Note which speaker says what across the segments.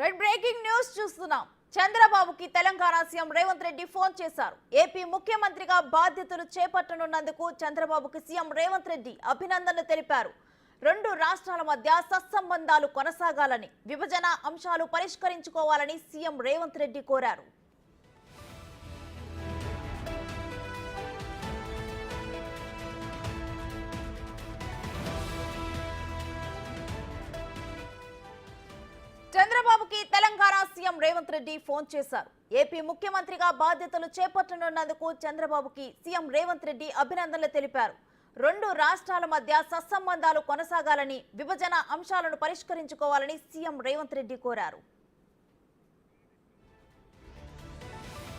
Speaker 1: Red breaking news చూస్తున్నాం. చంద్రబాబుకి Telangana CM Revanth Reddy phone చేశారు. ఏపీ ముఖ్యమంత్రిగా బాధ్యతలు చేపట్టనున్నందుకు చంద్రబాబుకి సీఎం రేవంత్ రెడ్డి అభినందనలు తెలిపారు. రెండు రాష్ట్రాల మధ్య సత్సంబంధాలు కొనసాగాలని విభజన అంశాలు పరిష్కరించుకోవాలని సీఎం రేవంత్ రెడ్డి కోరారు. చంద్రబాబుకి తెలంగాణ సీఎం రేవంత్ రెడ్డి ఫోన్ చేశారు. ఏపీ ముఖ్యమంత్రిగా బాధ్యతలు చేపట్టనున్నందుకు చంద్రబాబుకి సీఎం రేవంత్ రెడ్డి అభినందనలు తెలిపారు. రెండు రాష్ట్రాల మధ్య సత్సంబంధాలు కొనసాగాలని విభజన అంశాలను పరిష్కరించుకోవాలని సీఎం రేవంత్ రెడ్డి కోరారు.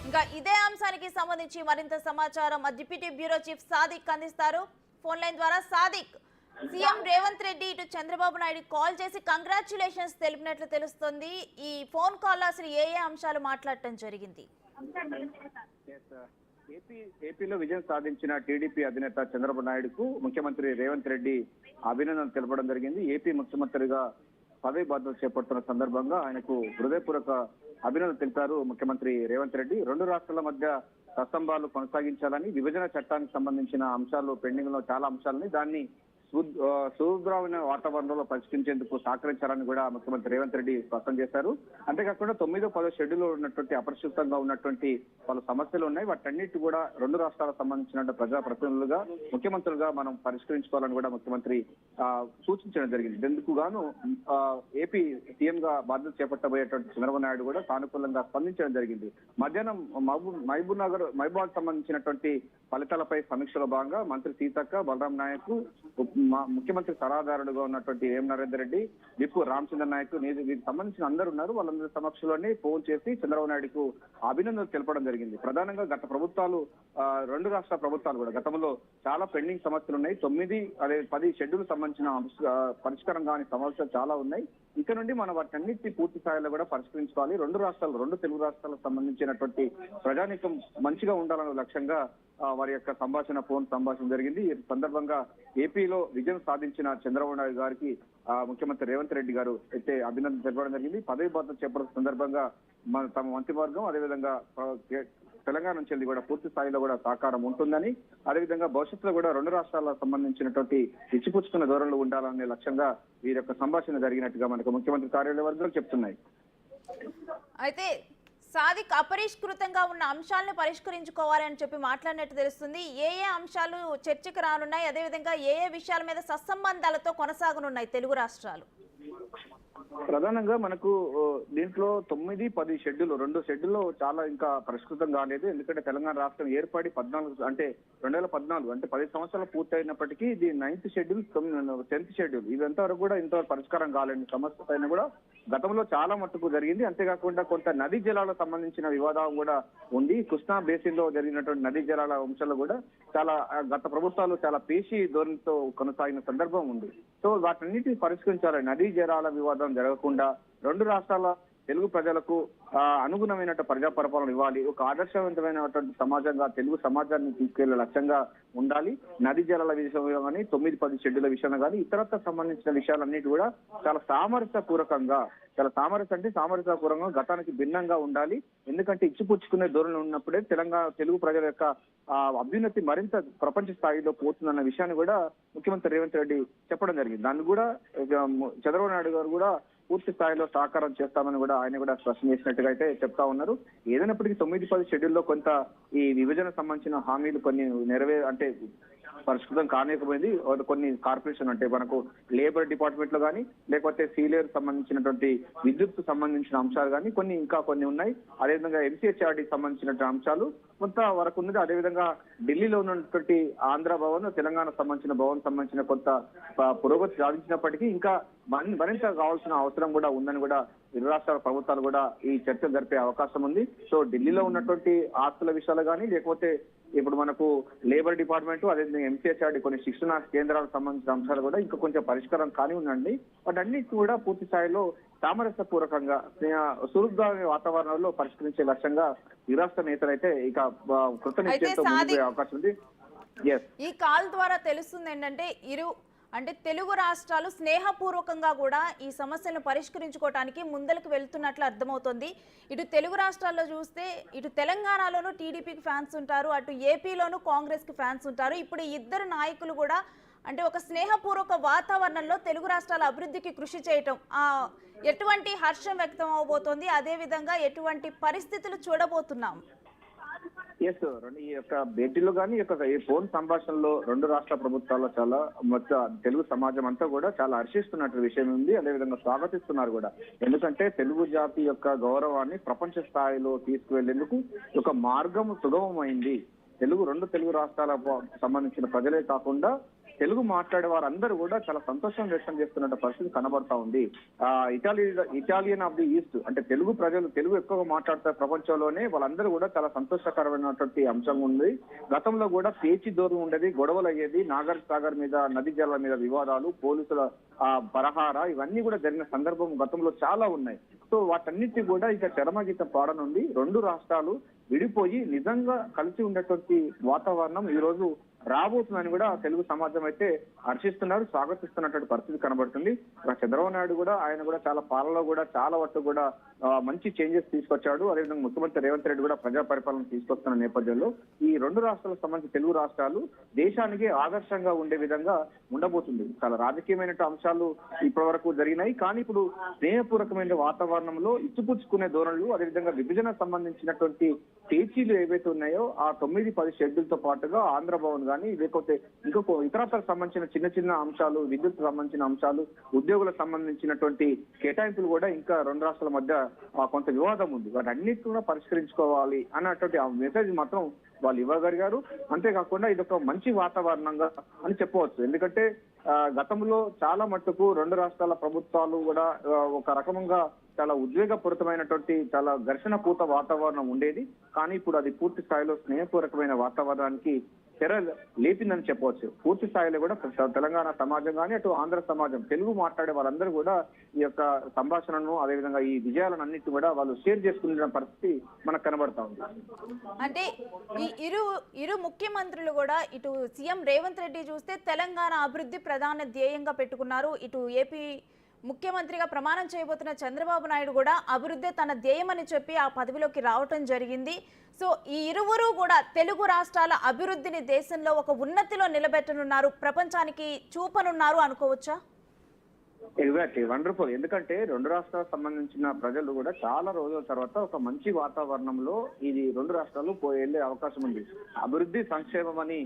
Speaker 1: ఇంకా ఇదే అంశానికి సంబంధించి మరింత సమాచారం డిప్యూటీ బ్యూరో చీఫ్ సాదిక్ అందిస్తారు. ఫోన్ లైన్ ద్వారా సాదిక్ సీఎం రేవంత్ రెడ్డి ఇటు చంద్రబాబు నాయుడు కాల్ చేసి కంగ్రాచులేషన్స్ తెలిపినట్లు తెలుస్తుంది. ఈ ఫోన్ కాల్ అసలు ఏ ఏ అంశాలు మాట్లాడటం జరిగింది?
Speaker 2: ఏపీ ఏపీలో విజయం సాధించిన టీడీపీ అధినేత చంద్రబాబు నాయుడుకు ముఖ్యమంత్రి రేవంత్ రెడ్డి అభినందనలు తెలపడం జరిగింది. ఏపీ ముఖ్యమంత్రిగా పదవి బాధ్యతలు చేపడుతున్న సందర్భంగా ఆయనకు హృదయపూర్వక అభినందనలు తెలిపారు ముఖ్యమంత్రి రేవంత్ రెడ్డి. రెండు రాష్ట్రాల మధ్య సత్సంబాలు కొనసాగించాలని విభజన చట్టానికి సంబంధించిన అంశాలు పెండింగ్లో చాలా అంశాలని దాన్ని సు- వాతావరణంలో పరిష్కరించేందుకు సహకరించాలని కూడా ముఖ్యమంత్రి రేవంత్ రెడ్డి స్పష్టం చేశారు. అంతేకాకుండా తొమ్మిదో పదో షెడ్యూల్ ఉన్నటువంటి అపరిశుభ్రంగా ఉన్నటువంటి పలు సమస్యలు ఉన్నాయి. వాటన్నిటి కూడా రెండు రాష్ట్రాలకు సంబంధించిన ప్రజాప్రతినిధులుగా ముఖ్యమంత్రులుగా మనం పరిష్కరించుకోవాలని కూడా ముఖ్యమంత్రి సూచించడం జరిగింది. ఇందుకు గాను ఏపీ సీఎం గా బాధ్యత చేపట్టబోయేటువంటి చంద్రబాబు నాయుడు కూడా సానుకూలంగా స్పందించడం జరిగింది. మధ్యాహ్నం మహబూబ్ మహబూబ్ నగర్ మహబూబాద్ సంబంధించినటువంటి ఫలితాలపై సమీక్షలో భాగంగా మంత్రి సీతక్క బలరాం నాయక్ ముఖ్యమంత్రి సలహాదారుడుగా ఉన్నటువంటి ఏం నరేందర్ రెడ్డి విప్పు రామచంద్ర నాయక్ దీనికి సంబంధించిన అందరు ఉన్నారు. వాళ్ళందరి సమక్షంలోనే ఫోన్ చేసి చంద్రబాబు నాయుడుకు అభినందనలు తెలపడం జరిగింది. ప్రధానంగా గత ప్రభుత్వాలు ఆ, రెండు రాష్ట్ర ప్రభుత్వాలు కూడా. గతంలో చాలా పెండింగ్ సమస్యలు ఉన్నాయి. తొమ్మిది అదే పది షెడ్యూల్ సంబంధించిన పరిష్కారం కాని సమస్యలు చాలా ఉన్నాయి. ఇక నుండి మనం వాటన్నిటి పూర్తి స్థాయిలో కూడా పరిష్కరించుకోవాలి. రెండు రాష్ట్రాలు రెండు తెలుగు రాష్ట్రాలకు సంబంధించినటువంటి ప్రజానీకం మంచిగా ఉండాలనే లక్ష్యంగా వారి యొక్క సంభాషణ ఫోన్ సంభాషణ జరిగింది. ఈ సందర్భంగా ఏపీలో విజయం సాధించిన చంద్రబాబు నాయుడు గారికి ముఖ్యమంత్రి రేవంత్ రెడ్డి గారు అయితే అభినందన తెలపడం జరిగింది. పదవి బాధ్యత చేపడుతున్న సందర్భంగా మన తమ మంత్రివర్గం అదేవిధంగా తెలంగాణ నుంచి వెళ్ళి కూడా పూర్తి స్థాయిలో కూడా సహకారం ఉంటుందని అదేవిధంగా భవిష్యత్తులో కూడా రెండు రాష్ట్రాలకు సంబంధించినటువంటి ఇచ్చిపుచ్చుకున్న ధోరణులు ఉండాలనే లక్ష్యంగా వీరి యొక్క సంభాషణ జరిగినట్టుగా మనకు ముఖ్యమంత్రి కార్యాలయ వర్గాలు చెప్తున్నాయి.
Speaker 1: అయితే సాదిక్ అపరిష్కృతంగా ఉన్న అంశాలను పరిష్కరించుకోవాలని చెప్పి మాట్లాడినట్టు తెలుస్తుంది. ఏ ఏ అంశాలు చర్చకు రానున్నాయి? అదేవిధంగా ఏ ఏ విషయాల మీద సత్సంబంధాలతో కొనసాగనున్నాయి తెలుగు రాష్ట్రాలు?
Speaker 2: ప్రధానంగా మనకు దీంట్లో తొమ్మిది పది షెడ్యూల్. రెండు షెడ్యూల్లో చాలా ఇంకా పరిష్కృతం కాలేదు. ఎందుకంటే తెలంగాణ రాష్ట్రం ఏర్పడి పద్నాలుగు అంటే రెండు వేల పద్నాలుగు అంటే పది సంవత్సరాలు పూర్తయినప్పటికీ ఇది నైన్త్ షెడ్యూల్ టెన్త్ షెడ్యూల్. ఇదంతా వరకు కూడా ఇంతవరకు పరిష్కారం కాలేని సమస్య పైన కూడా గతంలో చాలా మట్టుకు జరిగింది. అంతేకాకుండా కొంత నదీ జలాలకు సంబంధించిన వివాదం కూడా ఉంది. కృష్ణా బేసిన్లో జరిగినటువంటి నదీ జలాల అంశాలు కూడా చాలా గత ప్రభుత్వాలు చాలా పేషి ధోరణితో కొనసాగిన సందర్భం ఉంది. సో వాటన్నిటిని పరిష్కరించాలి. నదీ జలాల వివాదం జరగకుండా రెండు రాష్ట్రాల తెలుగు ప్రజలకు అనుగుణమైన ప్రజా పరిపాలన ఇవ్వాలి. ఒక ఆదర్శవంతమైనటువంటి సమాజంగా తెలుగు సమాజాన్ని తీసుకెళ్ళే లక్ష్యంగా ఉండాలి. నదీ జలాల విషయంలో కానీ తొమ్మిది పది షెడ్యూల విషయంలో కానీ ఇతరత్వ సంబంధించిన విషయాలన్నిటి కూడా చాలా సామరస్య పూర్వకంగా చాలా సామరస్య అంటే సామరస్య పూర్వకంగా గతానికి భిన్నంగా ఉండాలి. ఎందుకంటే ఇచ్చిపుచ్చుకునే ధోరణి ఉన్నప్పుడే తెలంగాణ తెలుగు ప్రజల యొక్క ఆ, అభ్యున్నతి మరింత ప్రపంచ స్థాయిలో పోతుందన్న విషయాన్ని కూడా ముఖ్యమంత్రి రేవంత్ రెడ్డి చెప్పడం జరిగింది. దాన్ని కూడా చంద్రబాబు నాయుడు గారు కూడా పూర్తి స్థాయిలో సహకారం చేస్తామని కూడా ఆయన కూడా స్పష్టం చేసినట్టుగా అయితే చెప్తా ఉన్నారు. ఏదైనప్పటికీ తొమ్మిది పది షెడ్యూల్లో కొంత ఈ విభజన సంబంధించిన హామీలు కొన్ని నెరవే అంటే పరిష్కృతం కానేకపోయింది. కొన్ని కార్పొరేషన్ అంటే మనకు లేబర్ డిపార్ట్మెంట్లో కానీ లేకపోతే సీలియర్ సంబంధించినటువంటి విద్యుత్ సంబంధించిన అంశాలు కానీ కొన్ని ఇంకా కొన్ని ఉన్నాయి. అదేవిధంగా ఎంసీహెచ్ఆర్డి సంబంధించినటువంటి అంశాలు కొంత వరకు ఉన్నది. అదేవిధంగా ఢిల్లీలో ఉన్నటువంటి ఆంధ్ర భవన్ తెలంగాణ సంబంధించిన భవన్ సంబంధించిన కొంత పురోగతి సాధించినప్పటికీ ఇంకా మరింత కావాల్సిన అవసరం కూడా ఉందని కూడా ఇరు రాష్ట్రాల ప్రభుత్వాలు కూడా ఈ చర్చలు జరిపే అవకాశం ఉంది. సో ఢిల్లీలో ఉన్నటువంటి ఆస్తుల విషయాలు కానీ లేకపోతే ఇప్పుడు మనకు లేబర్ డిపార్ట్మెంట్ అదేవిధంగా ఎంసీహెచ్ఆర్డి కొన్ని శిక్షణ కేంద్రాలకు సంబంధించిన అంశాలు కూడా ఇంకా కొంచెం పరిష్కారం కాని ఉందండి. వాటన్నిటి కూడా పూర్తి స్థాయిలో సామరస్య పూర్వకంగా సురుగ్గా వాతావరణంలో పరిష్కరించే లక్ష్యంగా ఈ రాష్ట్ర నేతలైతే ఇక కృత నిశ్చయంతో అవకాశం ఉంది.
Speaker 1: ఈ కాల్ ద్వారా తెలుస్తుంది ఏంటంటే ఇరు అంటే తెలుగు రాష్ట్రాలు స్నేహపూర్వకంగా కూడా ఈ సమస్యలను పరిష్కరించుకోవడానికి ముందలకు వెళ్తున్నట్లు అర్థమవుతుంది. ఇటు తెలుగు రాష్ట్రాల్లో చూస్తే ఇటు తెలంగాణలోనూ టీడీపీకి ఫ్యాన్స్ ఉంటారు అటు ఏపీలోనూ కాంగ్రెస్కి ఫ్యాన్స్ ఉంటారు. ఇప్పుడు ఇద్దరు నాయకులు కూడా అంటే ఒక స్నేహపూర్వక వాతావరణంలో తెలుగు రాష్ట్రాల అభివృద్ధికి కృషి చేయటం ఎటువంటి హర్షం వ్యక్తం అవబోతోంది. అదేవిధంగా ఎటువంటి పరిస్థితులు చూడబోతున్నాం.
Speaker 2: ఎస్ రెండు ఈ యొక్క భేటీలో కానీ ఈ యొక్క ఈ ఫోన్ సంభాషణలో రెండు రాష్ట్ర ప్రభుత్వాలు చాలా మొత్తం తెలుగు సమాజం అంతా కూడా చాలా హర్షిస్తున్నట్టు విషయం ఉంది. అదేవిధంగా స్వాగతిస్తున్నారు కూడా. ఎందుకంటే తెలుగు జాతి యొక్క గౌరవాన్ని ప్రపంచ స్థాయిలో తీసుకువెళ్ళేందుకు ఒక మార్గం సుగమమైంది. తెలుగు రెండు తెలుగు రాష్ట్రాల సంబంధించిన ప్రజలే కాకుండా తెలుగు మాట్లాడే వారందరూ కూడా చాలా సంతోషం వ్యక్తం చేస్తున్న పరిస్థితి కనబడతా ఉంది. ఆ Italy Italian of the east అంటే తెలుగు ప్రజలు తెలుగు ఎక్కువగా మాట్లాడుతారు ప్రపంచంలోనే వాళ్ళందరూ కూడా చాలా సంతోషకరమైనటువంటి అంశం ఉంది. గతంలో కూడా పేచి దూరం ఉండేది గొడవలు అయ్యేది నాగర్ సాగర్ మీద నది జలాల మీద వివాదాలు పోలీసుల ఆ పరహార ఇవన్నీ కూడా జరిగిన సందర్భం గతంలో చాలా ఉన్నాయి. సో వాటన్నిటి కూడా ఇక చరమగీతం పాడనుంది. రెండు రాష్ట్రాలు విడిపోయి నిజంగా కలిసి ఉండేటువంటి వాతావరణం ఈ రోజు రాబోతుందని కూడా తెలుగు సమాజం అయితే హర్షిస్తున్నారు స్వాగతిస్తున్నటువంటి పరిస్థితి కనబడుతుంది. ఇక్కడ చంద్రబాబు నాయుడు కూడా ఆయన కూడా చాలా పాలనలో కూడా చాలా వరకు కూడా మంచి చేంజెస్ తీసుకొచ్చాడు. అదేవిధంగా ముఖ్యమంత్రి రేవంత్ రెడ్డి కూడా ప్రజా పరిపాలన తీసుకొస్తున్న నేపథ్యంలో ఈ రెండు రాష్ట్రాలకు సంబంధించి తెలుగు రాష్ట్రాలు దేశానికి ఆదర్శంగా ఉండే విధంగా ఉండబోతుంది. చాలా రాజకీయమైన అంశాలు ఇప్పటి వరకు జరిగినాయి. కానీ ఇప్పుడు స్నేహపూర్వకమైన వాతావరణంలో ఇచ్చిపుచ్చుకునే ధోరణులు అదేవిధంగా విభజన సంబంధించినటువంటి పేచీలు ఏవైతే ఉన్నాయో ఆ తొమ్మిది పది షెడ్యూల్తో పాటుగా ఆంధ్ర భవన్ కానీ లేకపోతే ఇంకొక ఇతరత్రకు సంబంధించిన చిన్న చిన్న అంశాలు విద్యుత్ సంబంధించిన అంశాలు ఉద్యోగులకు సంబంధించినటువంటి కేటాయింపులు కూడా ఇంకా రెండు రాష్ట్రాల మధ్య కొంత వివాదం ఉంది. వాటన్నిటి కూడా పరిష్కరించుకోవాలి అన్నటువంటి ఆ మెసేజ్ మాత్రం వాళ్ళు ఇవ్వగలిగారు. అంతేకాకుండా ఇది ఒక మంచి వాతావరణంగా అని చెప్పవచ్చు. ఎందుకంటే గతంలో చాలా మట్టుకు రెండు రాష్ట్రాల ప్రభుత్వాలు కూడా ఒక రకంగా చాలా ఉద్వేగపూరితమైనటువంటి చాలా ఘర్షణ పూత వాతావరణం ఉండేది. కానీ ఇప్పుడు అది పూర్తి స్థాయిలో స్నేహపూర్వకమైన వాతావరణానికి తెర లేపిందని చెప్పవచ్చు. పూర్తి స్థాయిలో కూడా తెలంగాణ సమాజం కానీ అటు ఆంధ్ర సమాజం తెలుగు మాట్లాడే వాళ్ళందరూ కూడా ఈ యొక్క సంభాషణను అదేవిధంగా ఈ విజయాలను అన్నిటి కూడా వాళ్ళు షేర్ చేసుకునే పరిస్థితి మనకు కనబడతా ఉంది.
Speaker 1: అంటే ఈ ఇరు ఇరు ముఖ్యమంత్రులు కూడా ఇటు సీఎం రేవంత్ రెడ్డి చూస్తే తెలంగాణ అభివృద్ధి ప్రధాన ధ్యేయంగా పెట్టుకున్నారు. ఇటు ఏపీ ముఖ్యమంత్రిగా ప్రమాణం చేయబోతున్న చంద్రబాబు నాయుడు కూడా అభివృద్ధి తన ధ్యేయమని చెప్పి ఆ పదవిలోకి రావటం జరిగింది. సో ఈ ఇరువురు కూడా తెలుగు రాష్ట్రాల అభివృద్ధిని దేశంలో ఒక ఉన్నతిలో నిలబెట్టనున్నారు. ప్రపంచానికి చూపనున్నారు అనుకోవచ్చా?
Speaker 2: ఎగ్జాక్ట్లీ వండర్ఫుల్ ఎందుకంటే రెండు రాష్ట్రాలకు సంబంధించిన ప్రజలు కూడా చాలా రోజుల తర్వాత ఒక మంచి వాతావరణంలో ఇది రెండు రాష్ట్రాలు పోయి వెళ్ళే అవకాశం ఉంది. అభివృద్ధి సంక్షేమం అని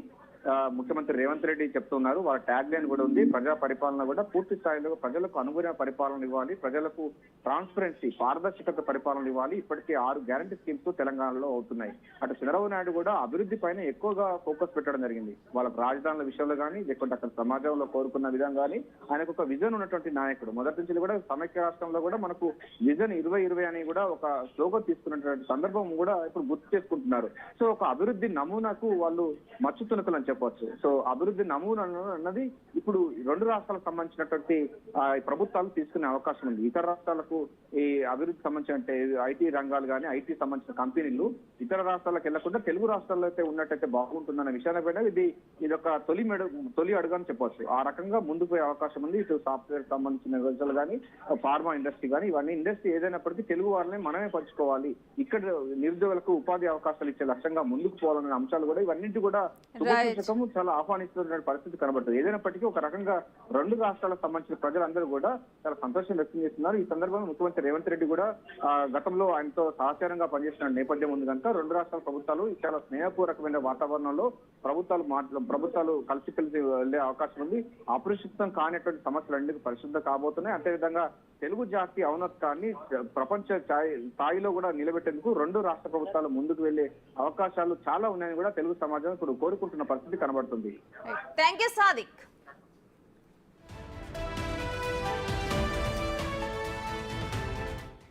Speaker 2: ముఖ్యమంత్రి రేవంత్ రెడ్డి చెప్తున్నారు. వాళ్ళ ట్యాగ్ లైన్ కూడా ఉంది. ప్రజా పరిపాలన కూడా పూర్తి స్థాయిలో ప్రజలకు అనుగుణ పరిపాలన ఇవ్వాలి. ప్రజలకు ట్రాన్స్పరెన్సీ పారదర్శకత పరిపాలన ఇవ్వాలి. ఇప్పటికే ఆరు గ్యారంటీ స్కీమ్స్ తెలంగాణలో అవుతున్నాయి. అటు చంద్రబాబు నాయుడు కూడా అభివృద్ధి పైన ఎక్కువగా ఫోకస్ పెట్టడం జరిగింది. వాళ్ళ రాజధానుల విషయంలో కానీ లేకుంటే అక్కడ సమాజంలో కోరుకున్న విధంగా కానీ ఆయనకు ఒక విజన్ ఉన్నటువంటి నాయకుడు. మొదటి నుంచి కూడా సమైక్య రాష్ట్రంలో కూడా మనకు విజన్ ఇరవై ఇరవై అని కూడా ఒక స్లోగన్ తీసుకున్నటువంటి సందర్భం కూడా ఇప్పుడు గుర్తు చేసుకుంటున్నారు. సో ఒక అభివృద్ధి నమూనాకు వాళ్ళు మచ్చుతునకలు అని చెప్పొచ్చు. సో అభివృద్ధి నమూనా అన్నది ఇప్పుడు రెండు రాష్ట్రాలకు సంబంధించినటువంటి ప్రభుత్వాలు తీసుకునే అవకాశం ఉంది. ఇతర రాష్ట్రాలకు ఈ అభివృద్ధి సంబంధించిన ఐటీ రంగాలు కానీ ఐటీ సంబంధించిన కంపెనీలు ఇతర రాష్ట్రాలకు వెళ్ళకుండా తెలుగు రాష్ట్రాల్లో అయితే ఉన్నట్టయితే బాగుంటుందన్న విషయాన్ని పైన ఇది ఇది ఒక తొలి మెడు తొలి అడుగు అని చెప్పొచ్చు. ఆ రకంగా ముందుకు పోయే అవకాశం ఉంది. ఇటు సాఫ్ట్వేర్ సంబంధించిన విషయాలు కానీ ఫార్మా ఇండస్ట్రీ కానీ ఇవన్నీ ఇండస్ట్రీ ఏదైనప్పటికీ తెలుగు వాళ్ళని మనమే పంచుకోవాలి. ఇక్కడ నిరుద్యోగులకు ఉపాధి అవకాశాలు ఇచ్చే లక్ష్యంగా ముందుకు పోవాలనే అంశాలు కూడా ఇవన్నింటి కూడా వ్యతిరేకతము చాలా ఆహ్వానిస్తున్న పరిస్థితి కనబడుతుంది. ఏదైనప్పటికీ ఒక రకంగా రెండు రాష్ట్రాలకు సంబంధించిన ప్రజలందరూ కూడా చాలా సంతోషం వ్యక్తం చేస్తున్నారు. ఈ సందర్భంగా ముఖ్యమంత్రి రేవంత్ రెడ్డి కూడా గతంలో ఆయనతో సహచారంగా పనిచేసిన నేపథ్యం ఉంది కనుక రెండు రాష్ట్రాల ప్రభుత్వాలు చాలా స్నేహపూర్వకమైన వాతావరణంలో ప్రభుత్వాలు మాట్లా ప్రభుత్వాలు కలిసి కలిసి వెళ్ళే అవకాశం ఉంది. అపరిశుద్ధం కానిటువంటి సమస్యలన్నీ పరిశుద్ధం కాబోతున్నాయి. అదేవిధంగా తెలుగు జాతి ఔన్నత్యాన్ని ప్రపంచ స్థాయిలో కూడా నిలబెట్టేందుకు రెండు రాష్ట్ర ప్రభుత్వాలు ముందుకు వెళ్ళే అవకాశాలు చాలా ఉన్నాయని కూడా తెలుగు సమాజం ఇప్పుడు కోరుకుంటున్న పరిస్థితి కనబడుతుంది.
Speaker 1: Thank you Sadiq